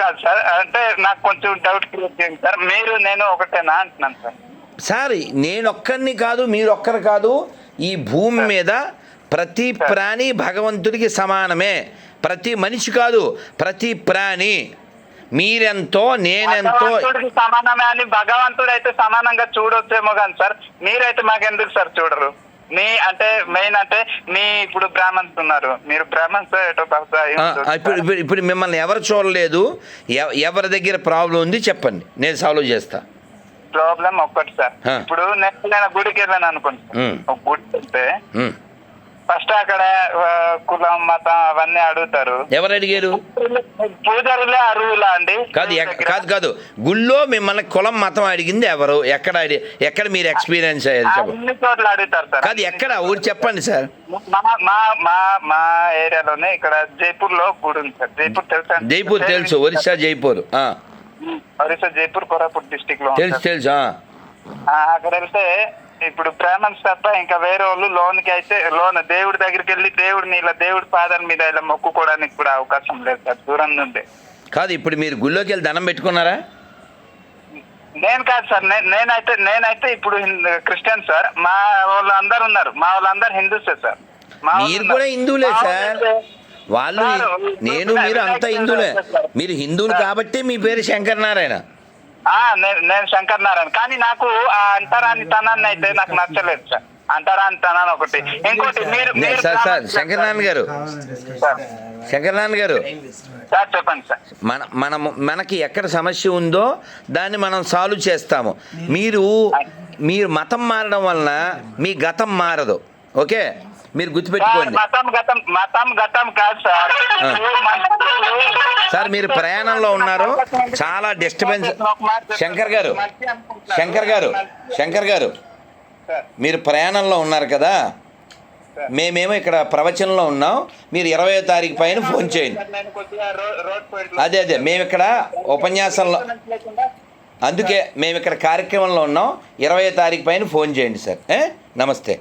కాదు సార్. అంటే నాకు కొంచెం డౌట్ క్రియేట్ చేయండి సార్. మీరు నేను ఒకటేనా అంటున్నాను సార్. సార్ నేనొక్కరిని కాదు మీరొక్కరు కాదు. ఈ భూమి మీద ప్రతి ప్రాణి భగవంతుడికి సమానమే. ప్రతి మనిషి కాదు ప్రతి ప్రాణి. మీరెంతో నేనెంతో సమానమే అని భగవంతుడు అయితే సమానంగా చూడొచ్చేమో కానీ సార్ మీరైతే మాకెందుకు సార్ చూడరు? మీ అంటే మెయిన్ అంటే మీ ఇప్పుడు బ్రాహ్మణ్స్ ఉన్నారు మీరు బ్రాహ్మణ్స్ ఇప్పుడు. ఇప్పుడు మిమ్మల్ని ఎవరు చూడలేదు ఎవ- ఎవరి దగ్గర ప్రాబ్లం ఉంది చెప్పండి నేను సాల్వ్ చేస్తా ప్రాబ్లం ఒక్కటి సార్. ఇప్పుడు నేను నేను గుడికి వెళ్ళాను. ఒక గుడికి వెళ్తే. ఫస్ట్ అక్కడ కులం మతం అవన్నీ అడుగుతారు. ఎవరు అడిగారు? పూజారులే అరువులా అండి? కాదు కాదు కాదు. గుళ్ళో మిమ్మల్ని కులం మతం అడిగింది ఎవరు? ఎక్కడ ఎక్కడ మీరు ఎక్స్పీరియన్స్ అయ్యారు? అన్ని చోట్ల అడుగుతారు సార్ కాదు ఎక్కడ? ఊరు చెప్పండి సార్. మా మా మా ఏరియాలోనే ఇక్కడ జైపూర్లో గుడి ఉంది సార్. జైపూర్ తెలుసా జైపూర్ తెలుసు ఒరిస్సా జైపూర్. ఆ, ఒరిస్సా జైపూర్ కోరాపుట్ డిస్టిక్లో తెలుసు. తెలుసు అక్కడ వెళ్తే ఇప్పుడు బ్రాహ్మణ్స్ తప్ప ఇంకా వేరే వాళ్ళు లోన్కి అయితే లోన్ దేవుడి దగ్గరికి వెళ్ళి దేవుడిని ఇలా దేవుడి పాదాల మీద ఇలా మొక్కుకోవడానికి కూడా అవకాశం లేదు సార్ దూరం నుండి కాదు ఇప్పుడు మీరు గుళ్ళోకి వెళ్ళి దండం పెట్టుకున్నారా? నేను కాదు సార్ నేనైతే నేనైతే ఇప్పుడు క్రిస్టియన్ సార్. మా వాళ్ళు అందరు ఉన్నారు. మా వాళ్ళందరూ హిందూసే సార్. మీరు. కూడా హిందువులే సార్. వాళ్ళు- నేను మీరు అంతా హిందువులే. మీరు హిందువులు కాబట్టి మీ పేరు శంకర్ నారాయణ. నేను నేను శంకర్ నారాయణ. కానీ నాకు ఆ అంతరాని తనాన్ని అయితే నాకు నచ్చలేదు సార్. అంతరాని తనాన్ని ఒకటి. ఇంకోటి మీరు సార్ సార్ శంకర్ నారాయణ గారు. శంకర్ నారాయణ గారు. సార్ చెప్పండి సార్. మన మనము మనకి ఎక్కడ సమస్య ఉందో దాన్ని మనం సాల్వ్ చేస్తాము. మీరు మీరు మతం మారడం వలన మీ గతం మారదు. ఓకే? మీరు గుర్తుపెట్టుకోండి. మతం గతం మతం గతం కాదు సార్. మన- సార్ మీరు ప్రయాణంలో ఉన్నారు. చాలా డిస్టర్బెన్స్ శంకర్ గారు శంకర్ గారు శంకర్ గారు. మీరు ప్రయాణంలో ఉన్నారు కదా? మేమేమో ఇక్కడ ప్రవచనంలో ఉన్నాం. మీరు ఇరవై తారీఖు పైన ఫోన్ చేయండి. అదే అదే. మేము ఇక్కడ ఉపన్యాసంలో అందుకే మేము ఇక్కడ కార్యక్రమంలో ఉన్నాం. ఇరవై తారీఖు పైన ఫోన్ చేయండి సార్. నమస్తే.